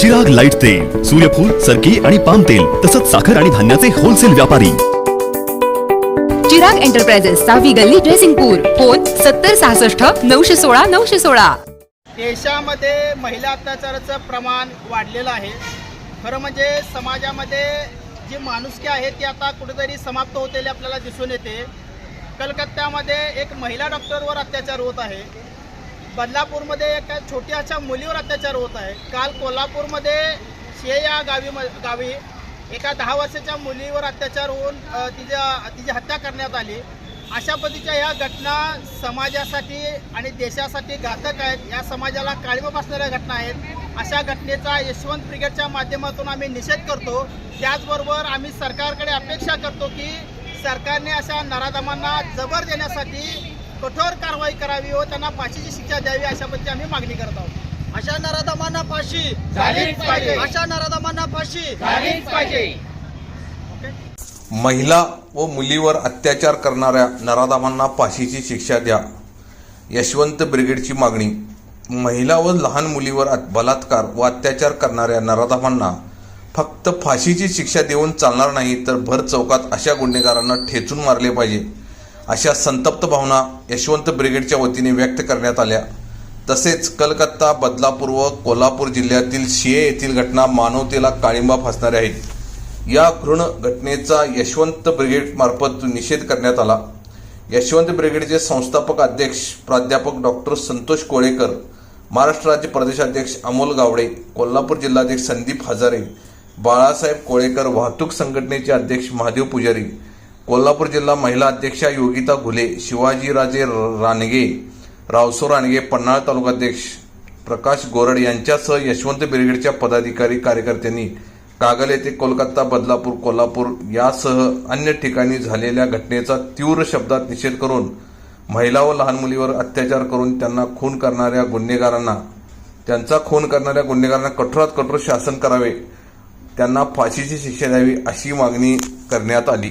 जग लाइट तेल सूर्यफूल सरकी आणि पाम तेल तसंच साखर आणि धान्याचे होलसेल व्यापारी. चिराग एंटरप्राइजेस सहावी गल्ली ड्रेसिंगपूर फोन सत्तर सहासष्ट नऊशे सोळा नऊशे सोळा. देशामध्ये महिला अत्याचाराचं प्रमाण वाढलेलं आहे. खरं म्हणजे समाजामध्ये जी माणुसकी आहे ती आता कुठेतरी समाप्त होतेली आपल्याला दिसून येते. कलकत्त्यामध्ये एक महिला डॉक्टरवर अत्याचार होत आहे. बदलापूरमध्ये एका छोट्याशा मुलीवर अत्याचार होत आहे. काल कोल्हापूरमध्ये शे या गावी गावी एका दहा वर्षाच्या मुलीवर अत्याचार होऊन तिच्या तिची हत्या करण्यात आली. अशा पद्धतीच्या ह्या घटना समाजासाठी आणि देशासाठी घातक आहेत. या समाजाला काळीमा बसणाऱ्या घटना आहेत. अशा घटनेचा यशवंत ब्रिगेडच्या माध्यमातून आम्ही निषेध करतो. त्याचबरोबर आम्ही सरकारकडे अपेक्षा करतो की सरकारने अशा नराधमांना जबर देण्यासाठी कठोर कारवाई करावी व त्यांना फाशीची शिक्षा द्यावी अशा पद्धतीची आम्ही मागणी करत आहोत. अशा नराधमांना फाशी. झालीच पाहिजे. अशा नराधमांना फाशी. झालीच पाहिजे. महिला व मुलीवर अत्याचार करणाऱ्या नराधामांना फाशीची शिक्षा द्या. यशवंत ब्रिगेडची मागणी. महिला व लहान मुलीवर बलात्कार व अत्याचार करणाऱ्या नराधामांना फक्त फाशीची शिक्षा देऊन चालणार नाही तर भर चौकात अशा गुन्हेगारांना ठेचून मारले पाहिजे. अशा संतप्त भावना यशवंत ब्रिगेडच्या वतीने व्यक्त करण्यात आल्या. तसेच कलकत्ता बदलापूर व कोल्हापूर जिल्ह्यातील शिये येथील घटना मानवतेला काळिंबा फासणाऱ्या आहेत. या घृण घटनेचा यशवंत ब्रिगेडमार्फत निषेध करण्यात आला. यशवंत ब्रिगेडचे संस्थापक अध्यक्ष प्राध्यापक डॉक्टर संतोष कोळेकर महाराष्ट्र राज्य प्रदेशाध्यक्ष अमोल गावडे कोल्हापूर जिल्हाध्यक्ष संदीप हजारे बाळासाहेब कोळेकर वाहतूक संघटनेचे अध्यक्ष महादेव पुजारी कोल्हापूर जिल्हा महिला अध्यक्षा योगिता घुले शिवाजीराजे रानगे रावसो रानगे पन्हाळ तालुकाध्यक्ष प्रकाश गोरड यांच्यासह यशवंत ब्रिगेडच्या पदाधिकारी कार्यकर्त्यांनी कागल येथे कोलकाता बदलापूर कोल्हापूर यासह अन्य ठिकाणी झालेल्या घटनेचा तीव्र शब्दात निषेध करून महिला व लहान मुलीवर अत्याचार करून त्यांना खून करणाऱ्या गुन्हेगारांना त्यांचा खून करणाऱ्या गुन्हेगारांना कठोरात कठोर शासन करावे त्यांना फाशीची शिक्षा द्यावी अशी मागणी करण्यात आली.